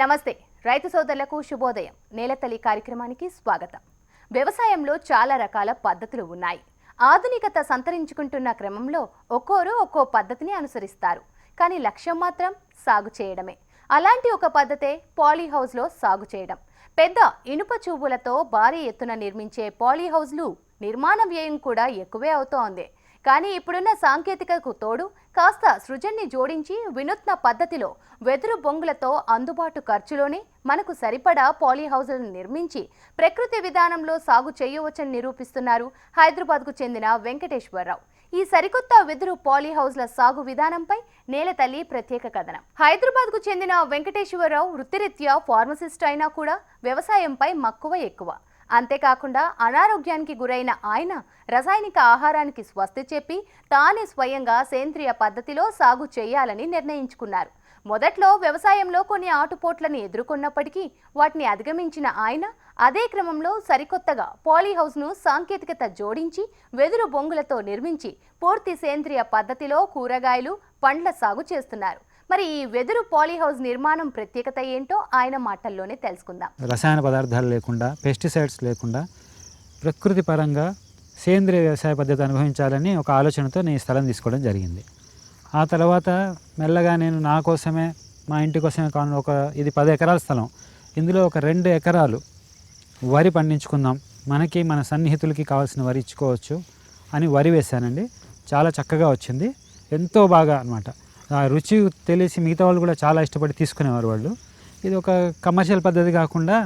నమస్తే రైతు సోదరులకు శుభోదయం. నేలతల్లి కార్యక్రమానికి స్వాగతం. వ్యవసాయంలో చాలా రకాల పద్ధతులు ఉన్నాయి. ఆధునికత సంతరించుకుంటున్న క్రమంలో ఒక్కోరు ఒక్కో పద్ధతిని అనుసరిస్తారు. కానీ లక్ష్యం మాత్రం సాగు చేయడమే. అలాంటి ఒక పద్ధతే పాలీహౌస్లో సాగు చేయడం. పెద్ద ఇనుప చూపులతో భారీ ఎత్తున నిర్మించే పాలీహౌజ్లు నిర్మాణ వ్యయం కూడా ఎక్కువే అవుతోంది. కానీ ఇప్పుడున్న సాంకేతికకు తోడు కాస్త సృజన్ని జోడించి వినూత్న పద్ధతిలో వెదురు బొంగులతో అందుబాటు ఖర్చులోనే మనకు సరిపడా పాలీహౌజులను నిర్మించి ప్రకృతి విధానంలో సాగు చేయవచ్చని నిరూపిస్తున్నారు హైదరాబాద్కు చెందిన వెంకటేశ్వరరావు. ఈ సరికొత్త వెదురు పాలీ హౌస్ల సాగు విధానంపై నేలతల్లి ప్రత్యేక కథనం. హైదరాబాద్కు చెందిన వెంకటేశ్వరరావు వృత్తిరీత్యా ఫార్మసిస్ట్ అయినా కూడా వ్యవసాయంపై మక్కువ ఎక్కువ. అంతేకాకుండా అనారోగ్యానికి గురైన ఆయన రసాయనిక ఆహారానికి స్వస్తి చెప్పి తానే స్వయంగా సేంద్రియ పద్ధతిలో సాగు చేయాలని నిర్ణయించుకున్నారు. మొదట్లో వ్యవసాయంలో కొన్ని ఆటుపోట్లను ఎదుర్కొన్నప్పటికీ వాటిని అధిగమించిన ఆయన అదే క్రమంలో సరికొత్తగా పాలీ హౌస్ను సాంకేతికత జోడించి వెదురు బొంగులతో నిర్మించి పూర్తి సేంద్రియ పద్ధతిలో కూరగాయలు పండ్ల సాగు చేస్తున్నారు. మరి ఈ వెదురు పాలీ హౌస్ నిర్మాణం ప్రత్యేకత ఏంటో ఆయన మాటల్లోనే తెలుసుకుందాం. రసాయన పదార్థాలు లేకుండా పెస్టిసైడ్స్ లేకుండా ప్రకృతి పరంగా సేంద్రియ వ్యవసాయ పద్ధతి అనుభవించాలని ఒక ఆలోచనతో నేను స్థలం తీసుకోవడం జరిగింది. ఆ తర్వాత మెల్లగా నేను నా కోసమే మా ఇంటి కోసమే కాను ఒక ఇది పది ఎకరాల స్థలం. ఇందులో ఒక రెండు ఎకరాలు వరి పండించుకుందాం మనకి మన సన్నిహితులకి కావాల్సిన వరి ఇచ్చుకోవచ్చు అని వరి వేశానండి. చాలా చక్కగా వచ్చింది. ఎంతో బాగా అనమాట ఆ రుచి తెలిసి మిగతా వాళ్ళు కూడా చాలా ఇష్టపడి తీసుకునేవారు వాళ్ళు. ఇది ఒక కమర్షియల్ పద్ధతి కాకుండా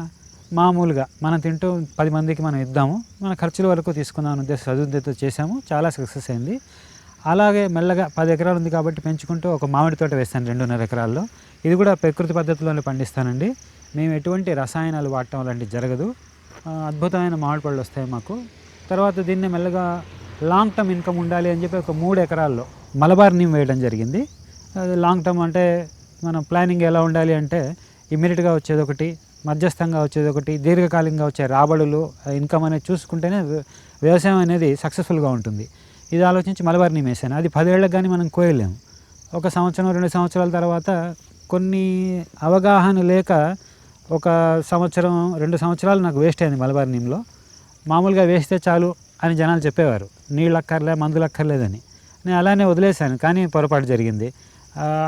మామూలుగా మనం తింటూ పది మందికి మనం ఇద్దాము మన ఖర్చుల వరకు తీసుకుందాం అనే ఉద్దేశం సదుద్దేశంతో చేసాము చాలా సక్సెస్ అయింది. అలాగే మెల్లగా పది ఎకరాలు ఉంది కాబట్టి పెంచుకుంటూ ఒక మామిడి తోట వేస్తాను రెండున్నర ఎకరాల్లో. ఇది కూడా ప్రకృతి పద్ధతిలోనే పండిస్తానండి. మేము ఎటువంటి రసాయనాలు వాడటం అలాంటివి జరగదు. అద్భుతమైన మామిడి పళ్ళు వస్తాయి మాకు. తర్వాత దీన్ని మెల్లగా లాంగ్ టర్మ్ ఇన్కమ్ ఉండాలి అని చెప్పి ఒక మూడు ఎకరాల్లో మలబార్ నీమ్ వేయడం జరిగింది. లాంగ్ టర్మ్ అంటే మన ప్లానింగ్ ఎలా ఉండాలి అంటే ఇమీడియట్గా వచ్చేది ఒకటి మధ్యస్థంగా వచ్చేది ఒకటి దీర్ఘకాలికంగా వచ్చే రాబడులు ఇన్కమ్ అనేది చూసుకుంటేనే వ్యవసాయం అనేది సక్సెస్ఫుల్గా ఉంటుంది. ఇది ఆలోచించి మలబార్ నీమ్ వేసాను అది పదేళ్ళకి కానీ మనం కోయలేము. ఒక సంవత్సరం రెండు సంవత్సరాల తర్వాత కొన్ని అవగాహన లేక ఒక సంవత్సరం రెండు సంవత్సరాలు నాకు వేస్ట్ అయింది మలబార్ నీమ్లో మామూలుగా వేస్తే చాలు అని జనాలు చెప్పేవారు. నీళ్ళు అక్కర్లే మందులు అక్కర్లేదని. నేను అలానే వదిలేశాను కానీ పొరపాటు జరిగింది.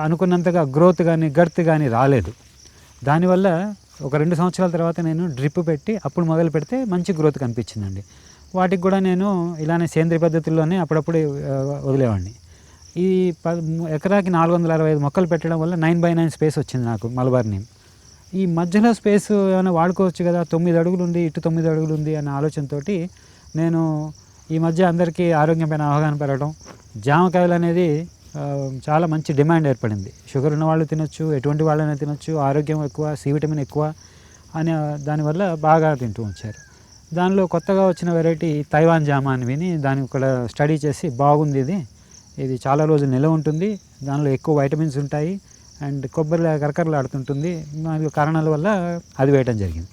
అనుకున్నంతగా గ్రోత్ కానీ గర్త్ కానీ రాలేదు. దానివల్ల ఒక రెండు సంవత్సరాల తర్వాత నేను డ్రిప్ పెట్టి అప్పుడు మొదలు పెడితే మంచి గ్రోత్ కనిపించిందండి. వాటికి కూడా నేను ఇలానే సేంద్రియ పద్ధతుల్లోనే అప్పుడప్పుడు వదిలేవాడిని. ఈ ప ఎకరాకి నాలుగు వందల అరవై ఐదు మొక్కలు పెట్టడం వల్ల నైన్ బై నైన్ స్పేస్ వచ్చింది నాకు మలబార్ ఈ మధ్యలో స్పేస్ ఏమైనా వాడుకోవచ్చు కదా తొమ్మిది అడుగులు ఉంది ఇటు తొమ్మిది అడుగులు ఉంది అనే ఆలోచనతో నేను ఈ మధ్య అందరికీ ఆరోగ్యం పైన అవగాహన పెరగడం జామకాయలు అనేది చాలా మంచి డిమాండ్ ఏర్పడింది. షుగర్ ఉన్న వాళ్ళు తినొచ్చు ఎటువంటి వాళ్ళైనా తినొచ్చు ఆరోగ్యం ఎక్కువ సి విటమిన్ ఎక్కువ అని దానివల్ల బాగా తింటూ వచ్చారు దానిలో కొత్తగా వచ్చిన వెరైటీ తైవాన్ జామా అని విని దాన్ని కూడా స్టడీ చేసి బాగుంది ఇది. ఇది చాలా రోజులు నిల్వ ఉంటుంది. దానిలో ఎక్కువ వైటమిన్స్ ఉంటాయి అండ్ కొబ్బరి కరకరలాడుతుంటుంది మరియు కారణాల వల్ల అది వేయటం జరిగింది.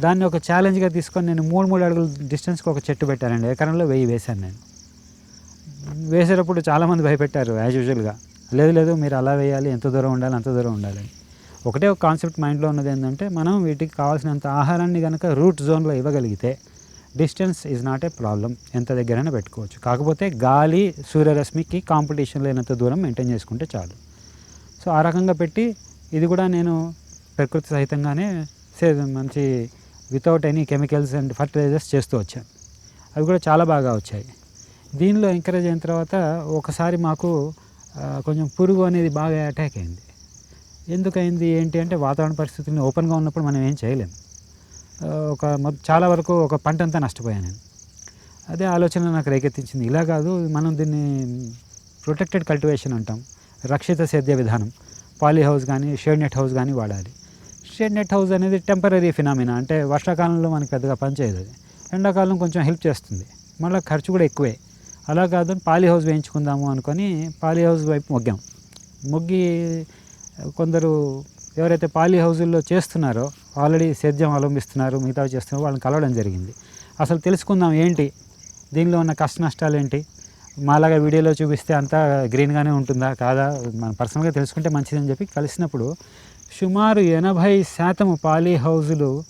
దాన్ని ఒక ఛాలెంజ్గా తీసుకొని నేను మూడు మూడు అడుగుల డిస్టెన్స్కి ఒక చెట్టు పెట్టానండి. ఎకరంలో వెయ్యి వేశాను నేను. వేసేటప్పుడు చాలామంది భయపెట్టారు యాజ్ యూజువల్గా లేదు లేదు మీరు అలా వేయాలి ఎంత దూరం ఉండాలి అంత దూరం ఉండాలి. ఒకటే ఒక కాన్సెప్ట్ మైండ్లో ఉన్నది ఏంటంటే మనం వీటికి కావాల్సినంత ఆహారాన్ని కనుక రూట్ జోన్లో ఇవ్వగలిగితే distance is not a problem ఎంత దగ్గరైనా పెట్టుకోవచ్చు. కాకపోతే గాలి సూర్యరశ్మికి కాంపిటీషన్ లేనంత దూరం మెయింటైన్ చేసుకుంటే చాలు. సో ఆ రకంగా పెట్టి ఇది కూడా నేను ప్రకృతి సహితంగానే సే- మంచి without any chemicals and fertilizers చేస్తూ వచ్చాను. అవి కూడా చాలా బాగా వచ్చాయి. దీనిలో ఎంకరేజ్ అయిన తర్వాత ఒకసారి మాకు కొంచెం పురుగు అనేది బాగా అటాక్ అయింది. ఎందుకైంది ఏంటి అంటే వాతావరణ పరిస్థితులను ఓపెన్గా ఉన్నప్పుడు మనం ఏం చేయలేము ఒక చాలా వరకు ఒక పంట అంతా నష్టపోయాను నేను. అదే ఆలోచన నాకు రేకెత్తించింది. ఇలా కాదు మనం దీన్ని ప్రొటెక్టెడ్ కల్టివేషన్ అంటాం. రక్షిత సేద్య విధానం. పాలీ హౌస్ కానీ షేడ్ నెట్ హౌస్ కానీ వాడాలి. షేడ్ నెట్ హౌస్ అనేది టెంపరీ ఫినామినా అంటే వర్షాకాలంలో మనకి పెద్దగా పనిచేయదు అది. ఎండాకాలం కొంచెం హెల్ప్ చేస్తుంది. మళ్ళీ ఖర్చు కూడా ఎక్కువే. అలా కాదు పాలీ హౌస్ వేయించుకుందాము అనుకొని పాలీ హౌస్ వైపు మొగ్గాం. మొగ్గి కొందరు ఎవరైతే పాలీ హౌజుల్లో చేస్తున్నారో ఆల్రెడీ సేద్యం అవలంబిస్తున్నారు మిగతా చేస్తున్నారు వాళ్ళని కలవడం జరిగింది. అసలు తెలుసుకుందాం ఏంటి? దీనిలో ఉన్న కష్ట నష్టాలు ఏంటి? మాలాగా వీడియోలో చూపిస్తే అంతా గ్రీన్గానే ఉంటుందా? కాదా? మనం పర్సనల్గా తెలుసుకుంటే మంచిదని చెప్పి కలిసినప్పుడు సుమారు ఎనభై శాతం పాలీ హౌజులు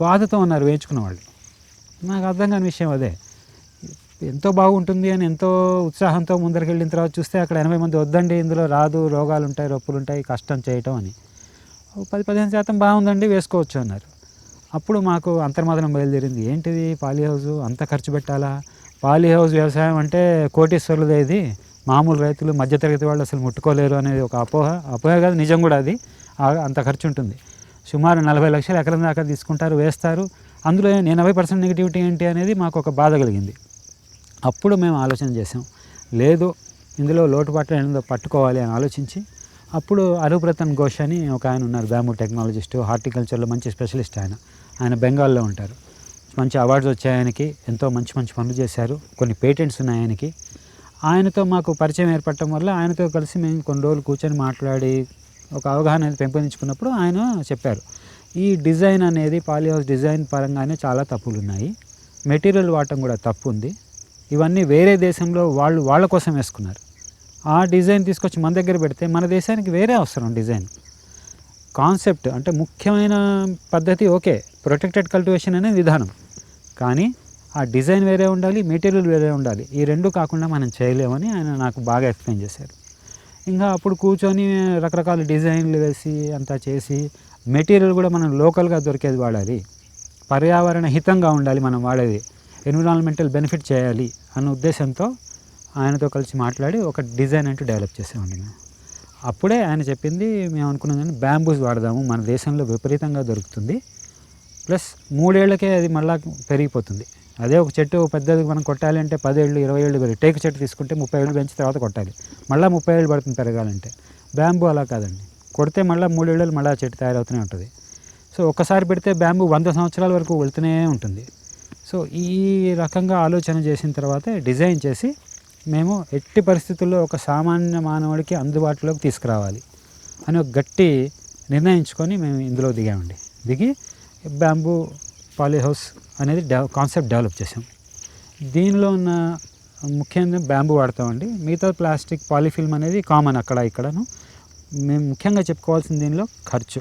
బాధతో ఉన్నారు వేయించుకున్న వాళ్ళు. నాకు అర్థం కాని విషయం అదే. ఎంతో బాగుంటుంది అని ఎంతో ఉత్సాహంతో ముందరికి వెళ్ళిన తర్వాత చూస్తే అక్కడ ఎనభై మంది వద్దండి ఇందులో రాదు రోగాలు ఉంటాయి రొప్పులు ఉంటాయి కష్టం చేయటం అని. పది పదిహేను శాతం బాగుందండి వేసుకోవచ్చు అన్నారు. అప్పుడు మాకు అంతర్మాదనం బయలుదేరింది. ఏంటిది? పాలీ హౌస్ అంత ఖర్చు పెట్టాలా? పాలీ హౌస్ వ్యవసాయం అంటే కోటీశ్వరులదే ఇది. మామూలు రైతులు మధ్యతరగతి వాళ్ళు అసలు ముట్టుకోలేరు అనేది ఒక అపోహ. అపోహ కాదు నిజం కూడా అది. అంత ఖర్చు ఉంటుంది సుమారు నలభై లక్షలు ఎకరం దాకా తీసుకుంటారు వేస్తారు. అందులో ఎనభై పర్సెంట్ నెగిటివిటీ ఏంటి అనేది మాకు ఒక బాధ కలిగింది. అప్పుడు మేము ఆలోచన చేసాం లేదు ఇందులో లోటుపాట్లు ఏందో పట్టుకోవాలి అని ఆలోచించి అప్పుడు అరుప్రతన్ ఘోష్ అని ఒక ఆయన ఉన్నారు బ్యాంబూ టెక్నాలజిస్ట్ హార్టికల్చర్లో మంచి స్పెషలిస్ట్ ఆయన. ఆయన బెంగాల్లో ఉంటారు. మంచి అవార్డ్స్ వచ్చాయి ఆయనకి ఎంతో మంచి మంచి పనులు చేశారు కొన్ని పేటెంట్స్ ఉన్నాయి ఆయనకి. ఆయనతో మాకు పరిచయం ఏర్పడటం వల్ల ఆయనతో కలిసి మేము కొన్ని రోజులు కూర్చొని మాట్లాడి ఒక అవగాహన అనేది పెంపొందించుకున్నప్పుడు ఆయన చెప్పారు. ఈ డిజైన్ అనేది పాలిహౌస్ డిజైన్ పరంగానే చాలా తప్పులు ఉన్నాయి మెటీరియల్ వాడటం కూడా తప్పు ఉంది ఇవన్నీ వేరే దేశంలో వాళ్ళు వాళ్ళ కోసం వేసుకున్నారు. ఆ డిజైన్ తీసుకొచ్చి మన దగ్గర పెడితే మన దేశానికి వేరే అవసరం డిజైన్. కాన్సెప్ట్ అంటే ముఖ్యమైన పద్ధతి ఓకే ప్రొటెక్టెడ్ కల్టివేషన్ అనే విధానం. కానీ ఆ డిజైన్ వేరే ఉండాలి మెటీరియల్ వేరే ఉండాలి. ఈ రెండు కాకుండా మనం చేయలేమని ఆయన నాకు బాగా ఎక్స్ప్లెయిన్ చేశారు. ఇంకా అప్పుడు కూర్చొని రకరకాల డిజైన్లు వేసి అంతా చేసి మెటీరియల్ కూడా మనం లోకల్గా దొరికేది వాడాలి. పర్యావరణ హితంగా ఉండాలి మనం వాడేది. ఎన్విరాన్మెంటల్ బెనిఫిట్ చేయాలి అన్న ఉద్దేశంతో ఆయనతో కలిసి మాట్లాడి ఒక డిజైన్ అంటూ డెవలప్ చేసామండి మేము అప్పుడే ఆయన చెప్పింది మేము అనుకున్నదని బ్యాంబూస్ వాడదాము మన దేశంలో విపరీతంగా దొరుకుతుంది. ప్లస్ మూడేళ్ళకే అది మళ్ళా పెరిగిపోతుంది. అదే ఒక చెట్టు పెద్దది మనం కొట్టాలి అంటే పదేళ్ళు ఇరవై ఏళ్ళు పెరిగి టేకు చెట్టు తీసుకుంటే ముప్పై ఏళ్ళు పెంచి తర్వాత కొట్టాలి. మళ్ళీ ముప్పై ఏళ్ళు పడుతుంది పెరగాలంటే. బ్యాంబూ అలా కాదండి. కొడితే మళ్ళీ మూడేళ్ళు మళ్ళీ చెట్టు తయారవుతూనే ఉంటుంది. సో ఒక్కసారి పెడితే బ్యాంబూ వంద సంవత్సరాల వరకు వెళ్తూనే ఉంటుంది. సో ఈ రకంగా ఆలోచన చేసిన తర్వాత డిజైన్ చేసి మేము ఎట్టి పరిస్థితుల్లో ఒక సామాన్య మానవుడికి అందుబాటులోకి తీసుకురావాలి అని ఒక గట్టి నిర్ణయించుకొని మేము ఇందులో దిగామండి. దిగి బ్యాంబూ పాలీ హౌస్ అనేది కాన్సెప్ట్ డెవలప్ చేసాం దీనిలో ఉన్న ముఖ్యంగా బ్యాంబూ వాడతామండి. మిగతా ప్లాస్టిక్ పాలిఫిల్మ్ అనేది కామన్ అక్కడ ఇక్కడను. మేము ముఖ్యంగా చెప్పుకోవాల్సిన దీనిలో ఖర్చు.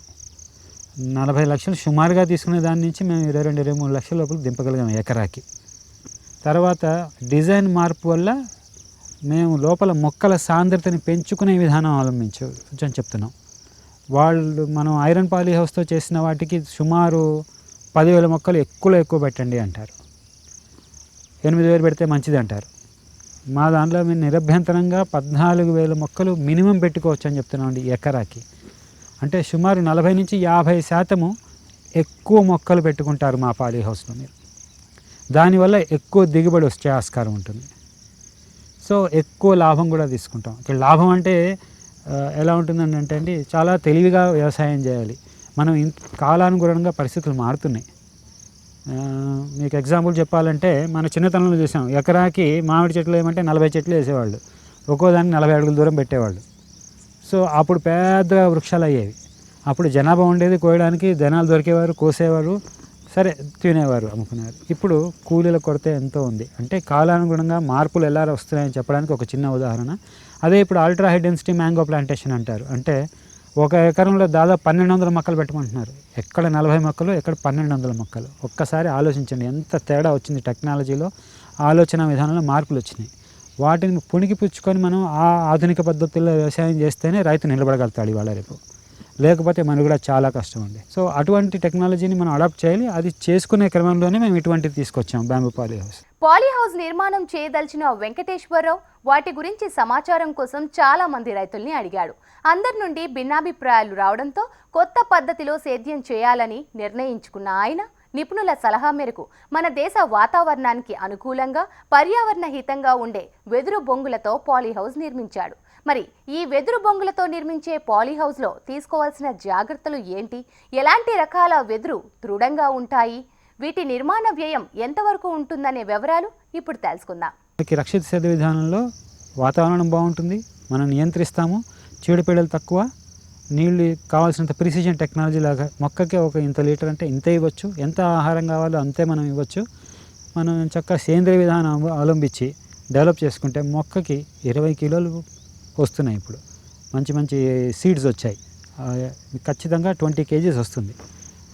నలభై లక్షలు సుమారుగా తీసుకునే దాని నుంచి మేము ఇరవై రెండు ఇరవై మూడు లక్షల లోపల దింపగలిగాం ఎకరాకి. తర్వాత డిజైన్ మార్పు వల్ల మేము లోపల మొక్కల సాంద్రతని పెంచుకునే విధానం అవలంబించు కొంచెం చెప్తున్నాం. వాళ్ళు మనం ఐరన్ పాలీ హౌస్తో చేసిన వాటికి సుమారు పదివేల మొక్కలు ఎక్కువలో ఎక్కువ పెట్టండి అంటారు. ఎనిమిది వేలు పెడితే మంచిది అంటారు. మా దాంట్లో మేము నిరభ్యంతరంగా పద్నాలుగు వేల మొక్కలు మినిమం పెట్టుకోవచ్చు అని చెప్తున్నామండి ఎకరాకి. అంటే సుమారు నలభై నుంచి యాభై శాతము ఎక్కువ మొక్కలు పెట్టుకుంటారు మా పాలీ హౌస్లో మీరు. దానివల్ల ఎక్కువ దిగుబడి వచ్చే ఆస్కారం ఉంటుంది. సో ఎక్కువ లాభం కూడా తీసుకుంటాం. ఇక్కడ లాభం అంటే ఎలా ఉంటుందండి అంటే అండి చాలా తెలివిగా వ్యవసాయం చేయాలి. మనం ఇంత కాలానుగుణంగా పరిస్థితులు మారుతున్నాయి. మీకు ఎగ్జాంపుల్ చెప్పాలంటే మన చిన్నతనంలో చూసాం ఎకరాకి మామిడి చెట్లు ఏమంటే నలభై చెట్లు వేసేవాళ్ళు. ఒక్కో దానికి నలభై అడుగుల దూరం పెట్టేవాళ్ళు. సో అప్పుడు పెద్ద వృక్షాలు అయ్యేవి అప్పుడు జనాభా ఉండేది కోయడానికి జనాలు దొరికేవారు కోసేవారు సరే తినేవారు అమ్ముకునేవారు. ఇప్పుడు కూలీల కొరత ఎంతో ఉంది. అంటే కాలానుగుణంగా మార్పులు ఎలా వస్తున్నాయని చెప్పడానికి ఒక చిన్న ఉదాహరణ. అదే ఇప్పుడు ultra high density mango plantation అంటారు. అంటే ఒక ఎకరంలో దాదాపు పన్నెండు వందల మొక్కలు పెట్టమంటున్నారు. ఎక్కడ నలభై మొక్కలు ఎక్కడ పన్నెండు వందల మొక్కలు. ఒక్కసారి ఆలోచించండి. ఎంత తేడా వచ్చింది టెక్నాలజీలో ఆలోచన విధానంలో మార్పులు వచ్చినాయి. వాటిని పుణికి పుచ్చుకొని మనం ఆ ఆధునిక పద్ధతుల్లో వ్యవసాయం చేస్తేనే రైతు నిలబడగలుగుతాడు ఇవాళ రేపు. లేకపోతే మనకు కూడా చాలా కష్టం అండి. సో అటువంటి టెక్నాలజీని మనం అడాప్ట్ చేయాలి. అది చేసుకునే క్రమంలోనే మేము ఇటువంటివి తీసుకొచ్చాం bamboo poly house. Poly house నిర్మాణం చేయదలిచిన వెంకటేశ్వరరావు వాటి గురించి సమాచారం కోసం చాలా మంది రైతుల్ని అడిగాడు. అందరి నుండి భిన్నాభిప్రాయాలు రావడంతో కొత్త పద్ధతిలో సేద్యం చేయాలని నిర్ణయించుకున్న ఆయన నిపుణుల సలహా మేరకు మన దేశ వాతావరణానికి అనుకూలంగా పర్యావరణ హితంగా ఉండే వెదురు బొంగులతో పాలీహౌస్ నిర్మించాడు. మరి ఈ వెదురు బొంగులతో నిర్మించే పాలీహౌస్లో తీసుకోవాల్సిన జాగ్రత్తలు ఏంటి? ఎలాంటి రకాల వెదురు దృఢంగా ఉంటాయి? వీటి నిర్మాణ వ్యయం ఎంతవరకు ఉంటుందనే వివరాలు ఇప్పుడు తెలుసుకుందాం. మనకి రక్షిత సేద విధానంలో వాతావరణం బాగుంటుంది మనం నియంత్రిస్తాము చీడపీడలు తక్కువ నీళ్ళు కావాల్సినంత ప్రిసిజన్ టెక్నాలజీ లాగా మొక్కకి ఒక ఇంత లీటర్ అంటే ఇంత ఇవ్వచ్చు. ఎంత ఆహారం కావాలో అంతే మనం ఇవ్వచ్చు. మనం చక్కగా సేంద్రియ విధానం అవలంబించి డెవలప్ చేసుకుంటే మొక్కకి ఇరవై కిలోలు వస్తున్నాయి ఇప్పుడు. మంచి మంచి సీడ్స్ వచ్చాయి. ఖచ్చితంగా ట్వంటీ కేజీస్ వస్తుంది.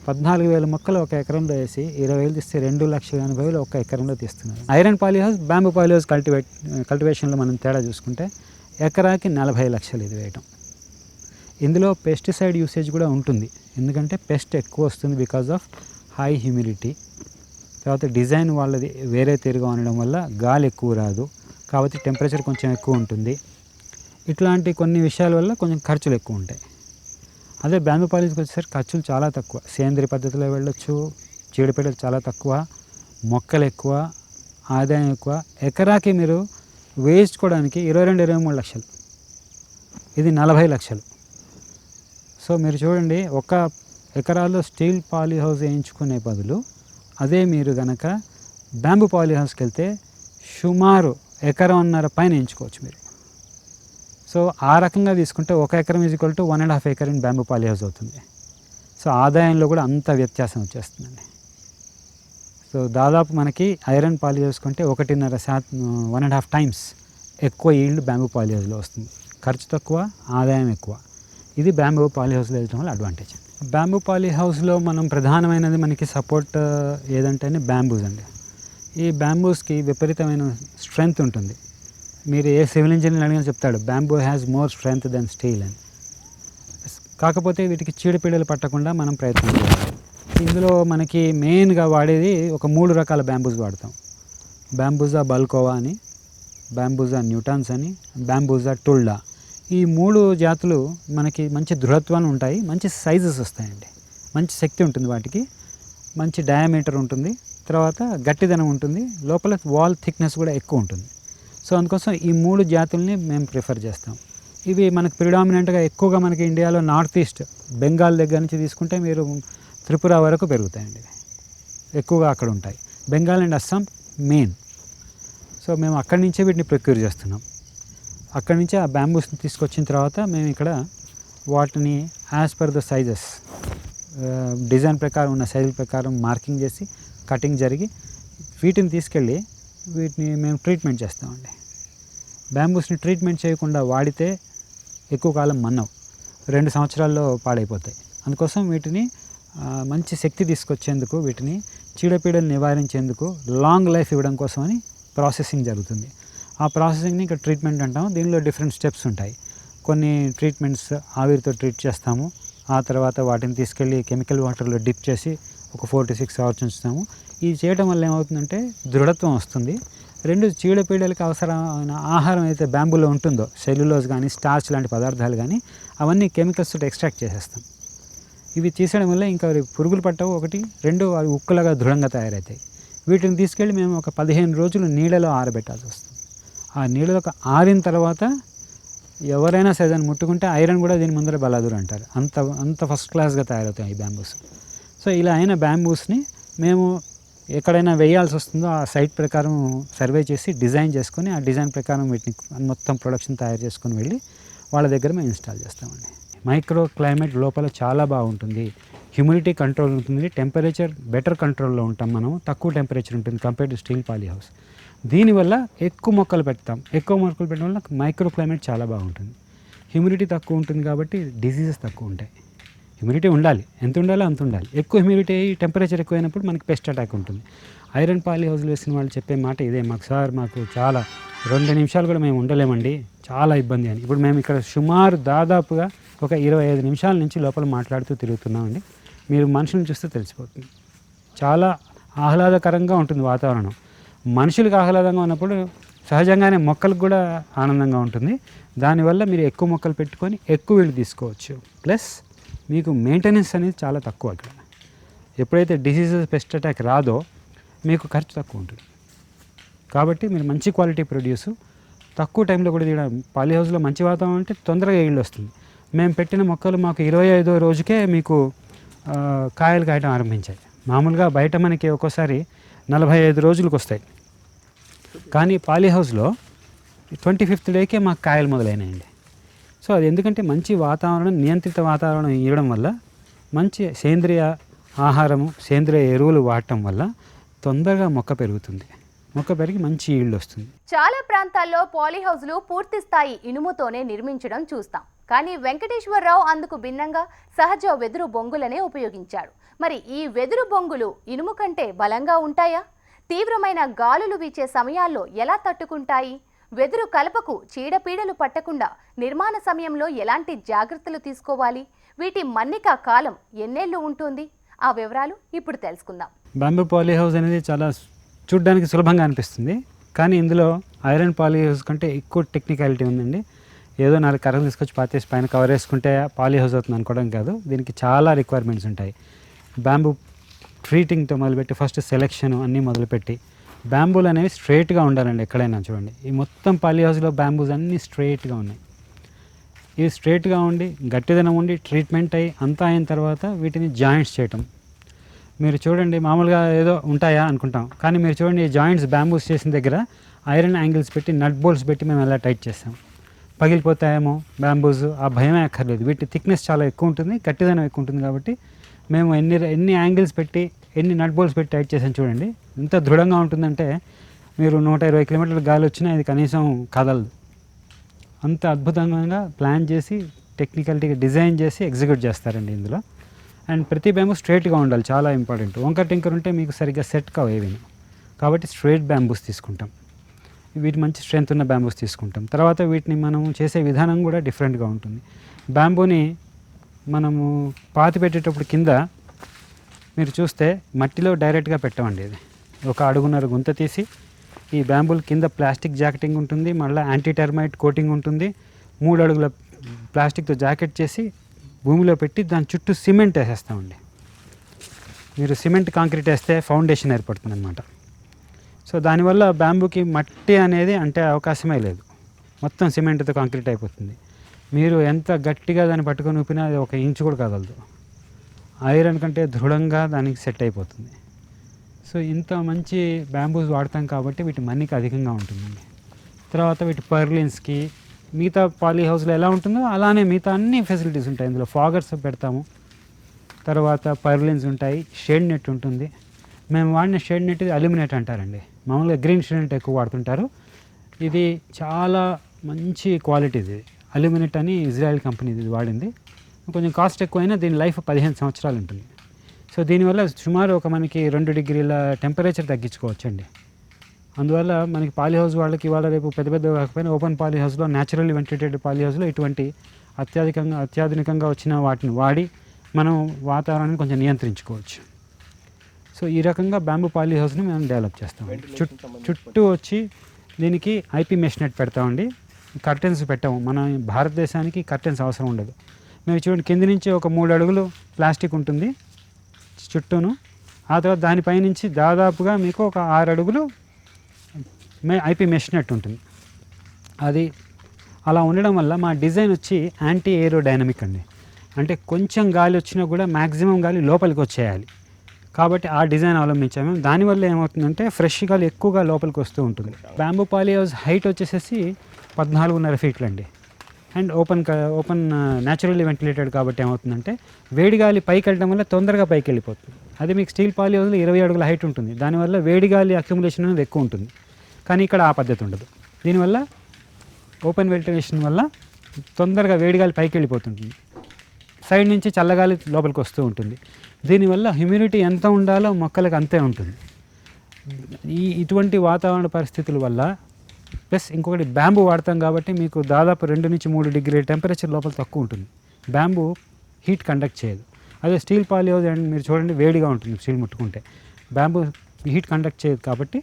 పద్నాలుగు వేల మొక్కలు ఒక ఎకరంలో వేసి ఇరవై వేలు తీస్తే రెండు లక్షల ఎనభై వేలు ఒక ఎకరంలో తీస్తున్నారు. Iron polyhouse bamboo polyhouse cultivate కల్టివేషన్లో మనం తేడా చూసుకుంటే ఎకరాకి నలభై లక్షలు ఇది వేయటం. ఇందులో పెస్టిసైడ్ యూసేజ్ కూడా ఉంటుంది. ఎందుకంటే పెస్ట్ ఎక్కువ వస్తుంది బికాజ్ ఆఫ్ హై హ్యూమిడిటీ తర్వాత డిజైన్ వాళ్ళది వేరే తీరుగా ఉండడం వల్ల గాలి ఎక్కువ రాదు. కాబట్టి టెంపరేచర్ కొంచెం ఎక్కువ ఉంటుంది. ఇట్లాంటి కొన్ని విషయాల వల్ల కొంచెం ఖర్చులు ఎక్కువ ఉంటాయి. అదే బ్యాంబూ పాలిస్కి వచ్చేసరికి ఖర్చులు చాలా తక్కువ. సేంద్రియ పద్ధతిలో వెళ్ళొచ్చు చీడపీడలు చాలా తక్కువ మొక్కలు ఎక్కువ ఆదాయం ఎక్కువ. ఎకరాకి మీరు వేయించుకోవడానికి ఇరవై రెండు ఇరవై మూడు లక్షలు. ఇది నలభై లక్షలు. సో మీరు చూడండి ఒక ఎకరాల్లో స్టీల్ పాలీ హౌస్ వేయించుకునే బదులు అదే మీరు గనక బ్యాంబు పాలీ హౌస్కి వెళ్తే సుమారు ఎకరంన్నర పైన వేయించుకోవచ్చు మీరు. సో ఆ రకంగా తీసుకుంటే ఒక ఎకరం is equal to one and half acre in bamboo poly house అవుతుంది. సో ఆదాయంలో కూడా అంత వ్యత్యాసం వచ్చేస్తుందండి. సో దాదాపు మనకి ఐరన్ పాలీ హౌస్ కంటే ఒకటిన్నర శాతం వన్ అండ్ హాఫ్ టైమ్స్ ఎక్కువ ఈల్డ్ బ్యాంబు పాలీ హౌస్లో వస్తుంది. ఖర్చు తక్కువ ఆదాయం ఎక్కువ. ఇది బ్యాంబూ పాలీ హౌస్లో వెళ్ళడం వల్ల అడ్వాంటేజ్ బ్యాంబూ పాలీ హౌస్లో మనం ప్రధానమైనది మనకి సపోర్ట్ ఏదంటే బ్యాంబూస్ అండి. ఈ బ్యాంబూస్కి విపరీతమైన స్ట్రెంగ్త్ ఉంటుంది. మీరు ఏ సివిల్ ఇంజనీర్ అడిగినా చెప్తాడు bamboo has more strength than steel అని. కాకపోతే వీటికి చీడపీడలు పట్టకుండా మనం ప్రయత్నం చేయాలి. ఇందులో మనకి మెయిన్గా వాడేది ఒక మూడు రకాల బ్యాంబూస్ వాడతాం. బ్యాంబూజా బల్కోవా అని బ్యాంబూజా న్యూటాన్స్ అని బ్యాంబూజా టుల్డా. ఈ మూడు జాతులు మనకి మంచి దృఢత్వాన్ని ఉంటాయి. మంచి సైజెస్ వస్తాయండి. మంచి శక్తి ఉంటుంది వాటికి. మంచి డయామీటర్ ఉంటుంది. తర్వాత గట్టిదనం ఉంటుంది. లోపల వాల్ థిక్నెస్ కూడా ఎక్కువ ఉంటుంది. సో అందుకోసం ఈ మూడు జాతుల్ని మేము ప్రిఫర్ చేస్తాం. ఇవి మనకు ప్రిడామినెంట్గా ఎక్కువగా మనకి ఇండియాలో నార్త్ ఈస్ట్ బెంగాల్ దగ్గర నుంచి తీసుకుంటే మీరు త్రిపుర వరకు పెరుగుతాయండి. ఎక్కువగా అక్కడ ఉంటాయి. Bengal and Assam main so మేము అక్కడి నుంచే వీటిని ప్రొక్యూర్ చేస్తున్నాం. అక్కడి నుంచి ఆ బ్యాంబూస్ని తీసుకొచ్చిన తర్వాత మేము ఇక్కడ వాటిని as per the sizes design ప్రకారం ఉన్న సైజుల ప్రకారం మార్కింగ్ చేసి కటింగ్ జరిగి వీటిని తీసుకెళ్ళి వీటిని మేము ట్రీట్మెంట్ చేస్తామండి. బ్యాంబూస్ని ట్రీట్మెంట్ చేయకుండా వాడితే ఎక్కువ కాలం మన్నవు రెండు సంవత్సరాల్లో పాడైపోతాయి. అందుకోసం వీటిని మంచి శక్తి తీసుకొచ్చేందుకు వీటిని చీడపీడలు నివారించేందుకు లాంగ్ లైఫ్ ఇవ్వడం కోసమని ప్రాసెసింగ్ జరుగుతుంది. ఆ ప్రాసెసింగ్ని ఇక్కడ ట్రీట్మెంట్ అంటాము. దీనిలో డిఫరెంట్ స్టెప్స్ ఉంటాయి. కొన్ని ట్రీట్మెంట్స్ ఆవిరితో ట్రీట్ చేస్తాము. ఆ తర్వాత వాటిని తీసుకెళ్ళి కెమికల్ వాటర్లో డిప్ చేసి ఒక ఫోర్ టు సిక్స్ అవర్స్ ఉంచుతాము. ఇది చేయడం వల్ల ఏమవుతుందంటే దృఢత్వం వస్తుంది. రెండు చీడపీడలకు అవసరమైన ఆహారం అయితే బ్యాంబూలో ఉంటుందో సెల్యులోజ్ కానీ స్టార్చ్ లాంటి పదార్థాలు కానీ అవన్నీ కెమికల్స్ తోటి ఎక్స్ట్రాక్ట్ చేసేస్తాం. ఇవి చేసేయడం వల్ల ఇంకా అవి పురుగులు పట్టవు ఒకటి. రెండు అవి ఉక్కులుగా దృఢంగా తయారవుతాయి. వీటిని తీసుకెళ్ళి మేము ఒక పదిహేను రోజులు నీళ్ళలో ఆరబెట్టాల్సి వస్తుంది. ఆ నీళ్ళలో ఆరిన తర్వాత ఎవరైనా సరే దాన్ని ముట్టుకుంటే ఐరన్ కూడా దీని ముందర బలాదురు అంటారు. అంత అంత ఫస్ట్ క్లాస్గా తయారవుతాయి ఈ బ్యాంబూస్ సో ఇలా అయిన బ్యాంబూస్ని మేము ఎక్కడైనా వేయాల్సి వస్తుందో ఆ సైట్ ప్రకారం సర్వే చేసి డిజైన్ చేసుకొని ఆ డిజైన్ ప్రకారం వీటిని మొత్తం ప్రొడక్షన్ తయారు చేసుకొని వెళ్ళి వాళ్ళ దగ్గర మేము ఇన్స్టాల్ చేస్తామండి. మైక్రో క్లైమేట్ లోపల చాలా బాగుంటుంది. హ్యూమిడిటీ కంట్రోల్ ఉంటుంది. టెంపరేచర్ బెటర్ కంట్రోల్లో ఉంటాం మనం తక్కువ టెంపరేచర్ ఉంటుంది compare to steel poly house దీనివల్ల ఎక్కువ మొక్కలు పెడతాం. ఎక్కువ మొక్కలు పెట్టడం వల్ల మైక్రో క్లైమేట్ చాలా బాగుంటుంది. హ్యూమిడిటీ తక్కువ ఉంటుంది కాబట్టి డిసీజెస్ తక్కువ ఉంటాయి. హ్యూమిడిటీ ఉండాలి. ఎంత ఉండాలో అంత ఉండాలి. ఎక్కువ హ్యూమిడిటీ టెంపరేచర్ ఎక్కువైనప్పుడు మనకి పెస్ట్ అటాక్ ఉంటుంది. ఐరన్ పాలీ హౌస్లో వేసిన వాళ్ళు చెప్పే మాట ఇదే. మాకు సార్ మాకు చాలా రెండు నిమిషాలు కూడా మేము ఉండలేమండి. చాలా ఇబ్బంది అని. ఇప్పుడు మేము ఇక్కడ సుమారు దాదాపుగా ఒక ఇరవై ఐదు నిమిషాల నుంచి లోపల మాట్లాడుతూ తిరుగుతున్నామండి. మీరు మనుషులను చూస్తే తెలిసిపోతుంది. చాలా ఆహ్లాదకరంగా ఉంటుంది వాతావరణం. మనుషులకు ఆహ్లాదంగా ఉన్నప్పుడు సహజంగానే మొక్కలకు కూడా ఆనందంగా ఉంటుంది. దానివల్ల మీరు ఎక్కువ మొక్కలు పెట్టుకొని ఎక్కువ వీళ్ళు తీసుకోవచ్చు. ప్లస్ మీకు మెయింటెనెన్స్ అనేది చాలా తక్కువ అక్కడ. ఎప్పుడైతే డిసీజెస్ పెస్ట్ అటాక్ రాదో మీకు ఖర్చు తక్కువ ఉంటుంది. కాబట్టి మీరు మంచి క్వాలిటీ ప్రొడ్యూస్ తక్కువ టైంలో కూడా తీయడం పాలీ హౌస్లో మంచి వాతావరణం అంటే తొందరగా ఈల్డ్ వస్తుంది. మేము పెట్టిన మొక్కలు మాకు ఇరవై ఐదో రోజుకే మీకు కాయలు కాయటం ఆరంభించాయి. మామూలుగా బయట మనకి ఒక్కోసారి నలభై ఐదు రోజులకు వస్తాయి కానీ పాలీ హౌస్లో ట్వంటీ ఫిఫ్త్ డేకే మాకు కాయలు మొదలైనాయండి. సో అది ఎందుకంటే మంచి వాతావరణం నియంత్రిత వాతావరణం ఇవ్వడం వల్ల మంచి సేంద్రియ ఆహారము సేంద్రియ ఎరువులు వాడటం వల్ల తొందరగా మొక్క పెరుగుతుంది. మొక్క పెరిగి మంచి ఈల్డ్ వస్తుంది. చాలా ప్రాంతాల్లో పాలీహౌస్లు పూర్తి స్థాయి ఇనుముతోనే నిర్మించడం చూస్తాం. కానీ వెంకటేశ్వరరావు అందుకు భిన్నంగా సహజ వెదురు బొంగులనే ఉపయోగించాడు మరి ఈ వెదురు బొంగులు ఇనుము కంటే బలంగా ఉంటాయా? తీవ్రమైన గాలులు వీచే సమయాల్లో ఎలా తట్టుకుంటాయి? వెదురు కలపకు చీడపీడలు పట్టకుండా నిర్మాణ సమయంలో ఎలాంటి జాగ్రత్తలు తీసుకోవాలి? వీటి మన్నిక కాలం ఎన్నేళ్ళు ఉంటుంది? ఆ వివరాలు ఇప్పుడు తెలుసుకుందాం. బాంబే పాలీ హౌస్ అనేది చాలా చూడడానికి సులభంగా అనిపిస్తుంది. కానీ ఇందులో ఐరన్ పాలీ హౌస్ కంటే ఎక్కువ టెక్నికాలిటీ ఉందండి. ఏదో నాలుగు కర్రలు తీసుకొచ్చి పాతేసి పైన కవర్ వేసుకుంటే పాలీ హౌస్ అవుతుంది అనుకోవడం కాదు. దీనికి చాలా రిక్వైర్మెంట్స్ ఉంటాయి. బ్యాంబూ ట్రీటింగ్తో మొదలుపెట్టి ఫస్ట్ సెలెక్షన్ అన్నీ మొదలుపెట్టి బ్యాంబూలు అనేవి స్ట్రైట్గా ఉండాలండి ఎక్కడైనా చూడండి. ఈ మొత్తం పాలీ హౌస్లో బ్యాంబూస్ అన్నీ స్ట్రైట్గా ఉన్నాయి. ఇవి స్ట్రైట్గా ఉండి గట్టిదనం ఉండి ట్రీట్మెంట్ అయ్యి అంతా అయిన తర్వాత వీటిని జాయింట్స్ చేయటం. మీరు చూడండి మామూలుగా ఏదో ఉంటాయా అనుకుంటాం. కానీ మీరు చూడండి ఈ జాయింట్స్ బ్యాంబూస్ చేసిన దగ్గర ఐరన్ యాంగిల్స్ పెట్టి నట్ బోల్ట్స్ పెట్టి మేము ఎలా టైట్ చేస్తాం. పగిలిపోతాయేమో బ్యాంబూస్ ఆ భయమే అక్కర్లేదు. వీటి థిక్నెస్ చాలా ఎక్కువ ఉంటుంది గట్టిదనం ఎక్కువ ఉంటుంది కాబట్టి మేము ఎన్ని ఎన్ని యాంగిల్స్ పెట్టి ఎన్ని నట్ బోల్స్ పెట్టి టైట్ చేసాం చూడండి. ఎంత దృఢంగా ఉంటుందంటే మీరు నూట ఇరవై కిలోమీటర్ల గాలి వచ్చినా ఇది కనీసం కదలదు. అంత అద్భుతంగా ప్లాన్ చేసి టెక్నికల్టీగా డిజైన్ చేసి ఎగ్జిక్యూట్ చేస్తారండి ఇందులో. అండ్ ప్రతి బ్యాంబూ స్ట్రైట్గా ఉండాలి చాలా ఇంపార్టెంట్ వంకర్ టింకర్ ఉంటే మీకు సరిగ్గా సెట్ కావు ఏవి కాబట్టి స్ట్రైట్ బ్యాంబూస్ తీసుకుంటాం. వీటి మంచి స్ట్రెంత్ ఉన్న బ్యాంబూస్ తీసుకుంటాం. తర్వాత వీటిని మనం చేసే విధానం కూడా డిఫరెంట్గా ఉంటుంది. బ్యాంబూని మనము పాతి పెట్టేటప్పుడు కింద మీరు చూస్తే మట్టిలో డైరెక్ట్గా పెట్టమండి ఇది. ఒక అడుగున్నర గుంత తీసి ఈ బ్యాంబుల్ కింద ప్లాస్టిక్ జాకెటింగ్ ఉంటుంది మళ్ళీ యాంటీ టెర్మైట్ కోటింగ్ ఉంటుంది. మూడు అడుగుల ప్లాస్టిక్తో జాకెట్ చేసి భూమిలో పెట్టి దాని చుట్టూ సిమెంట్ వేసేస్తామండి. మీరు సిమెంట్ కాంక్రీట్ వేస్తే ఫౌండేషన్ ఏర్పడుతుంది అనమాట సో దానివల్ల బ్యాంబూకి మట్టి అనేది అంటే అవకాశమే లేదు. మొత్తం సిమెంట్తో కాంక్రీట్ అయిపోతుంది. మీరు ఎంత గట్టిగా దాన్ని పట్టుకొని ఊపినా అది ఒక ఇంచు కూడా కదలదు. ఐరన్ కంటే దృఢంగా దానికి సెట్ అయిపోతుంది. సో ఇంత మంచి బ్యాంబూస్ వాడతాం కాబట్టి వీటి మన్నిక అధికంగా ఉంటుందండి. తర్వాత వీటి పర్లిన్స్కి మిగతా పాలీ హౌస్లో ఎలా ఉంటుందో అలానే మిగతా అన్ని ఫెసిలిటీస్ ఉంటాయి. ఇందులో ఫాగర్స్ పెడతాము. తర్వాత పర్లిన్స్ ఉంటాయి. షేడ్ నెట్ ఉంటుంది. మేము వాడిన షేడ్ నెట్ అల్యూమినేట్ అంటారండి. మామూలుగా గ్రీన్ షేడ్ ఎక్కువ వాడుతుంటారు. ఇది చాలా మంచి క్వాలిటీ ఇది. అల్యూమినేట్ అని ఇజ్రాయెల్ కంపెనీ ఇది వాడింది. కొంచెం కాస్ట్ ఎక్కువైనా దీని లైఫ్ పదిహేను సంవత్సరాలు ఉంటుంది. సో దీనివల్ల సుమారు ఒక మనకి రెండు డిగ్రీల టెంపరేచర్ తగ్గించుకోవచ్చండి. అందువల్ల మనకి పాలీ హౌస్ వాళ్ళకి ఇవాళ రేపు పెద్ద పెద్ద కాకపోయినా ఓపెన్ పాలీ హౌస్లో న్యాచురల్లీ వెంటిలేటెడ్ పాలీ హౌస్లో ఇటువంటి అత్యాధికంగా అత్యాధునికంగా వచ్చిన వాటిని వాడి మనం వాతావరణాన్ని కొంచెం నియంత్రించుకోవచ్చు. సో ఈ రకంగా బ్యాంబూ పాలీ హౌస్ని మేము డెవలప్ చేస్తాం. చుట్టూ వచ్చి దీనికి ఐపీ మెష్ నెట్ పెడతామండి కర్టెన్స్ పెట్టాము. మన భారతదేశానికి కర్టెన్స్ అవసరం ఉండదు. మేము చూడండి కింది నుంచి ఒక మూడు అడుగులు ప్లాస్టిక్ ఉంటుంది చుట్టూను. ఆ తర్వాత దానిపైనుంచి దాదాపుగా మీకు ఒక ఆరు అడుగులు మే ఐపీ మెష్ నెట్ ఉంటుంది. అది అలా ఉండడం వల్ల మా డిజైన్ వచ్చి యాంటీ ఏరో డైనమిక్ అండి. అంటే కొంచెం గాలి వచ్చినా కూడా మ్యాక్సిమం గాలి లోపలికి వచ్చేయాలి. కాబట్టి ఆ డిజైన్ అవలంబించాము దానివల్ల ఏమవుతుందంటే ఫ్రెష్ గాలి ఎక్కువగా లోపలికి వస్తూ ఉంటుంది. బ్యాంబూ పాలీ హౌస్ హైట్ వచ్చేసేసి పద్నాలుగున్నర ఫీట్లు అండి and open open naturally ventilated కాబట్టి ఏమవుతుందంటే వేడి గాలి పైకి వెళ్ళడం వల్ల తొందరగా పైకి వెళ్ళిపోతుంది. అదే మీకు స్టీల్ పాలీ హౌస్లో ఇరవై అడుగుల హైట్ ఉంటుంది. దానివల్ల వేడి గాలి అక్యుములేషన్ అనేది ఎక్కువ ఉంటుంది. కానీ ఇక్కడ ఆ పద్ధతి ఉండదు. దీనివల్ల ఓపెన్ వెంటిలేషన్ వల్ల తొందరగా వేడి గాలి పైకి వెళ్ళిపోతుంటుంది సైడ్ నుంచి చల్లగాలి లోపలికి వస్తూ ఉంటుంది. దీనివల్ల హ్యూమిడిటీ ఎంత ఉండాలో మొక్కలకు అంతే ఉంటుంది. ఈ ఇటువంటి వాతావరణ పరిస్థితుల వల్ల ప్లస్ ఇంకొకటి బ్యాంబు వాడతాం కాబట్టి మీకు దాదాపు రెండు నుంచి మూడు డిగ్రీ టెంపరేచర్ లోపల తక్కువ ఉంటుంది. బ్యాంబు హీట్ కండక్ట్ చేయదు. అదే స్టీల్ పాలియోజ్ అండ్ మీరు చూడండి వేడిగా ఉంటుంది స్టీల్ ముట్టుకుంటే. బ్యాంబు హీట్ కండక్ట్ చేయదు కాబట్టి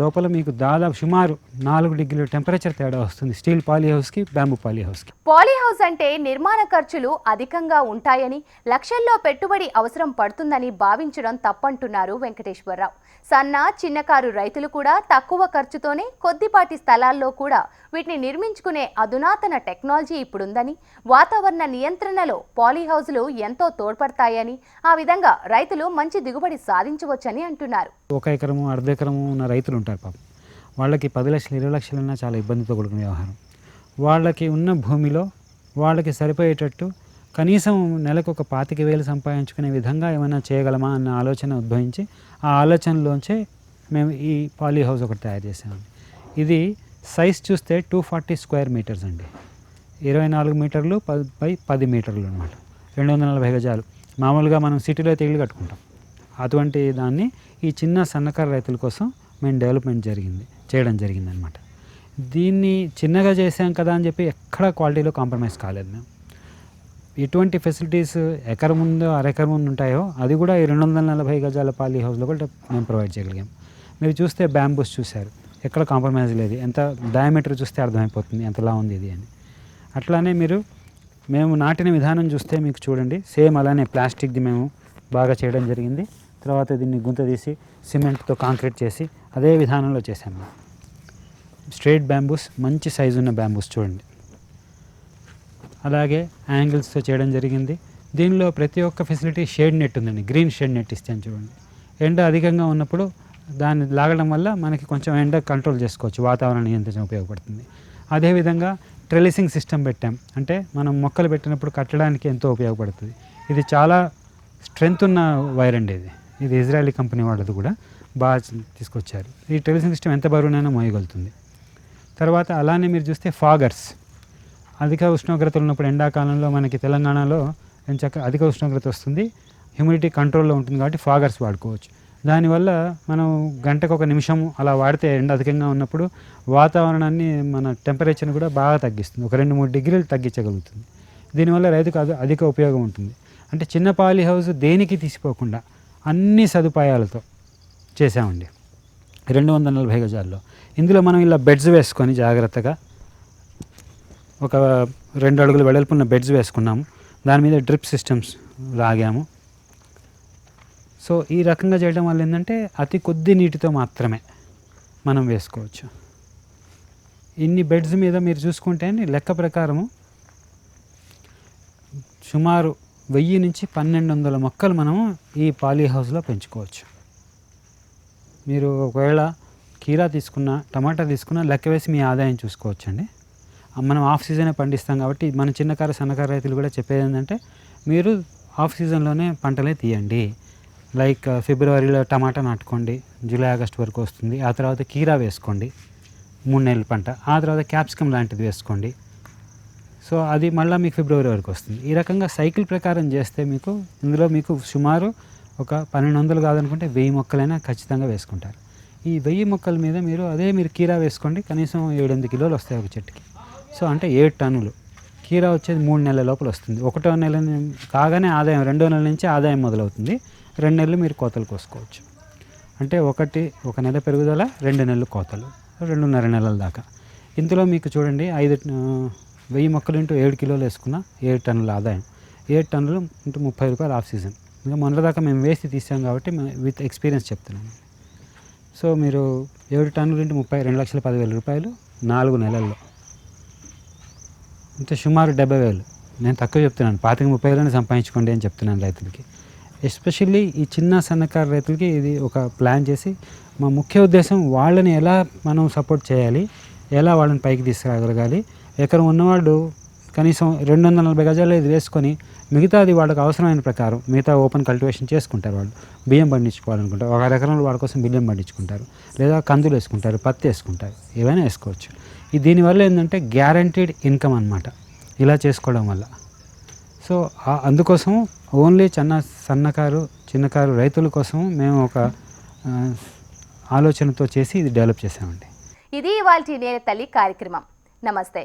లోపల మీకు దాదాపు సుమారు నాలుగు డిగ్రీల టెంపరేచర్ తేడా వస్తుంది. స్టీల్ పాలీ హౌస్కి బ్యాంబు పాలీ హౌస్కి. పాలీ హౌస్ అంటే నిర్మాణ ఖర్చులు అధికంగా ఉంటాయని లక్షల్లో పెట్టుబడి అవసరం పడుతుందని భావించడం తప్పంటున్నారు వెంకటేశ్వరరావు. సన్న చిన్నకారు రైతులు కూడా తక్కువ ఖర్చుతోనే కొద్దిపాటి స్థలాల్లో కూడా వీటిని నిర్మించుకునే అధునాతన టెక్నాలజీ ఇప్పుడుందని వాతావరణ నియంత్రణలో పాలీ హౌజులు ఎంతో తోడ్పడతాయని ఆ విధంగా రైతులు మంచి దిగుబడి సాధించవచ్చని అంటున్నారు. ఒక ఎకరము అర్ధ ఎకరము ఉన్న రైతులు ఉంటారు పాపం. వాళ్ళకి పది లక్షలు ఇరవై లక్షలన్నా చాలా ఇబ్బందితో కూడుకున్న వ్యవహారం. వాళ్ళకి ఉన్న భూమిలో వాళ్ళకి సరిపోయేటట్టు కనీసం నెలకు ఒక పాతిక వేలు సంపాదించుకునే విధంగా ఏమైనా చేయగలమా అన్న ఆలోచన ఉద్భవించి ఆ ఆలోచనలోంచే మేము ఈ పాలీ హౌస్ ఒకటి తయారు చేసాము ఇది సైజ్ చూస్తే టూ ఫార్టీ స్క్వేర్ మీటర్స్ అండి. ఇరవై నాలుగు మీటర్లు పది బై పది మీటర్లు అనమాట రెండు వందల నలభై గజాలు. మామూలుగా మనం సిటీలో అయితే ఇల్లు కట్టుకుంటాం. అటువంటి దాన్ని ఈ చిన్న సన్నకారు రైతుల కోసం మేము డెవలప్మెంట్ జరిగింది చేయడం జరిగింది అనమాట దీన్ని చిన్నగా చేసాం కదా అని చెప్పి ఎక్కడ క్వాలిటీలో కాంప్రమైజ్ కాలేదు మేము. ఎటువంటి ఫెసిలిటీస్ ఎకరం ముందు అరెకరం ముందు ఉంటాయో అది కూడా ఈ రెండు వందల నలభై గజాల పాలీ హౌస్లో కూడా మేము ప్రొవైడ్ చేయగలిగాం. మీరు చూస్తే బ్యాంబూస్ చూశారు. ఎక్కడ కాంప్రమైజ్ లేదు. ఎంత డయామీటర్ చూస్తే అర్థమైపోతుంది ఎంతలా ఉంది ఇది అని. అట్లానే మీరు మేము నాటిన విధానం చూస్తే మీకు చూడండి. సేమ్ అలానే ప్లాస్టిక్ది మేము బాగా చేయడం జరిగింది. తర్వాత దీన్ని గుంత తీసి సిమెంట్తో కాంక్రీట్ చేసి అదే విధానంలో చేసాము మేము స్ట్రైట్ బ్యాంబూస్ మంచి సైజు ఉన్న బ్యాంబూస్ చూడండి. అలాగే యాంగిల్స్తో చేయడం జరిగింది. దీనిలో ప్రతి ఒక్క ఫెసిలిటీ షేడ్ నెట్ ఉందండి. గ్రీన్ షేడ్ నెట్ ఇస్తాను చూడండి. ఎండ అధికంగా ఉన్నప్పుడు దాన్ని లాగడం వల్ల మనకి కొంచెం ఎండ కంట్రోల్ చేసుకోవచ్చు. వాతావరణ నియంత్రణ ఉపయోగపడుతుంది. అదేవిధంగా ట్రెలిసింగ్ సిస్టమ్ పెట్టాం. అంటే మనం మొక్కలు పెట్టినప్పుడు కట్టడానికి ఎంతో ఉపయోగపడుతుంది. ఇది చాలా స్ట్రెంగ్త్ ఉన్న వైర్ అండి ఇది. ఇది ఇజ్రాయలీ కంపెనీ వాళ్ళది కూడా బాగా తీసుకొచ్చారు. ఈ ట్రెలిసింగ్ సిస్టమ్ ఎంత బరువునైనా మోయగలుగుతుంది. తర్వాత అలానే మీరు చూస్తే ఫాగర్స్. అధిక ఉష్ణోగ్రతలు ఉన్నప్పుడు ఎండాకాలంలో మనకి తెలంగాణలో ఎంచక్క అధిక ఉష్ణోగ్రత వస్తుంది. హ్యూమిడిటీ కంట్రోల్లో ఉంటుంది కాబట్టి ఫాగర్స్ వాడుకోవచ్చు. దానివల్ల మనం గంటకు ఒక నిమిషం అలా వాడితే ఎండ అధికంగా ఉన్నప్పుడు వాతావరణాన్ని మన టెంపరేచర్ని కూడా బాగా తగ్గిస్తుంది. ఒక రెండు మూడు డిగ్రీలు తగ్గించగలుగుతుంది. దీనివల్ల రైతుకు అది అధిక ఉపయోగం ఉంటుంది. అంటే చిన్న పాలీ హౌస్ దేనికి తీసిపోకుండా అన్ని సదుపాయాలతో చేసామండి రెండు వందల నలభై గజాల్లో. ఇందులో మనం ఇలా బెడ్స్ వేసుకొని జాగ్రత్తగా ఒక రెండు అడుగులు వెడల్పున్న బెడ్స్ వేసుకున్నాము. దాని మీద డ్రిప్ సిస్టమ్స్ లాగాము. సో ఈ రకంగా చేయడం వల్ల ఏంటంటే అతి కొద్ది నీటితో మాత్రమే మనం వేసుకోవచ్చు. ఇన్ని బెడ్స్ మీద మీరు చూసుకుంటే లెక్క ప్రకారము సుమారు వెయ్యి నుంచి పన్నెండు వందల మొక్కలు మనము ఈ పాలీ హౌస్లో పెంచుకోవచ్చు. మీరు ఒకవేళ కీరా తీసుకున్న టమాటా తీసుకున్న లెక్క వేసి మీ ఆదాయం చూసుకోవచ్చండి. మనం ఆఫ్ సీజనే పండిస్తాం కాబట్టి మన చిన్నకారు సన్నకారు రైతులు కూడా చెప్పేది ఏంటంటే మీరు ఆఫ్ సీజన్లోనే పంటలే తీయండి. లైక్ ఫిబ్రవరిలో టమాటా నాటుకోండి జూలై ఆగస్ట్ వరకు వస్తుంది. ఆ తర్వాత కీరా వేసుకోండి మూడు నెలల పంట. ఆ తర్వాత క్యాప్సికమ్ లాంటిది వేసుకోండి. సో అది మళ్ళీ మీకు ఫిబ్రవరి వరకు వస్తుంది. ఈ రకంగా సైకిల్ ప్రకారం చేస్తే మీకు ఇందులో మీకు సుమారు ఒక పన్నెండు వందలు కాదనుకుంటే వెయ్యి మొక్కలైనా ఖచ్చితంగా వేసుకుంటారు. ఈ వెయ్యి మొక్కల మీద మీరు అదే మీరు కీరా వేసుకోండి కనీసం ఏడెనిమిది కిలోలు వస్తాయి ఒక చెట్టుకి. సో అంటే ఏడు టన్నులు. కీరా వచ్చేది మూడు నెలల లోపల వస్తుంది. ఒకటో నెల కాగానే ఆదాయం రెండో నెల నుంచి ఆదాయం మొదలవుతుంది. రెండు నెలలు మీరు కోతలు కోసుకోవచ్చు. అంటే ఒకటి ఒక నెల పెరుగుదల రెండు నెలలు కోతలు. రెండున్నర నెలల దాకా. ఇందులో మీకు చూడండి ఐదు వెయ్యి మొక్కలు ఇంటూ ఏడు కిలోలు వేసుకున్న ఏడు టన్నుల ఆదాయం. ఏడు టన్నులు ఇంటూ ముప్పై రూపాయలు ఆఫ్ సీజన్. ఇంకా మొన్నటిదాకా మేము వేసి తీసాం కాబట్టి విత్ ఎక్స్పీరియన్స్ చెప్తున్నాను సో మీరు ఏడు టన్నులు ఇంటూ ముప్పై రెండు లక్షల పదివేల రూపాయలు నాలుగు నెలల్లో. అంటే సుమారు డెబ్బై వేలు. నేను తక్కువ చెప్తున్నాను. పాతిక ముప్పై వేలని సంపాదించుకోండి అని చెప్తున్నాను రైతులకి. ఎస్పెషల్లీ ఈ చిన్న సన్నకారు రైతులకి ఇది ఒక ప్లాన్ చేసి మా ముఖ్య ఉద్దేశం వాళ్ళని ఎలా మనం సపోర్ట్ చేయాలి ఎలా వాళ్ళని పైకి తీసుకురాగలగాలి ఎకరం ఉన్నవాళ్ళు కనీసం రెండు వందల నలభై గజాలు ఇది వేసుకొని మిగతాది వాళ్ళకి అవసరమైన ప్రకారం మిగతా ఓపెన్ కల్టివేషన్ చేసుకుంటారు వాళ్ళు. బియ్యం పండించుకోవాలనుకుంటారు. ఒక ఎకరంలో వాళ్ళ కోసం బియ్యం పండించుకుంటారు. లేదా కందులు వేసుకుంటారు పత్తి వేసుకుంటారు. ఏవైనా వేసుకోవచ్చు. ఈ దీనివల్ల ఏంటంటే గ్యారంటీడ్ ఇన్కమ్ అన్నమాట. ఇలా చేసుకోవడం వల్ల. సో అందుకోసం ఓన్లీ చిన్న సన్నకారు చిన్నకారు రైతుల కోసం మేము ఒక ఆలోచనతో చేసి ఇది డెవలప్ చేసామండి ఇది ఇవాళ నేల తల్లి కార్యక్రమం. నమస్తే.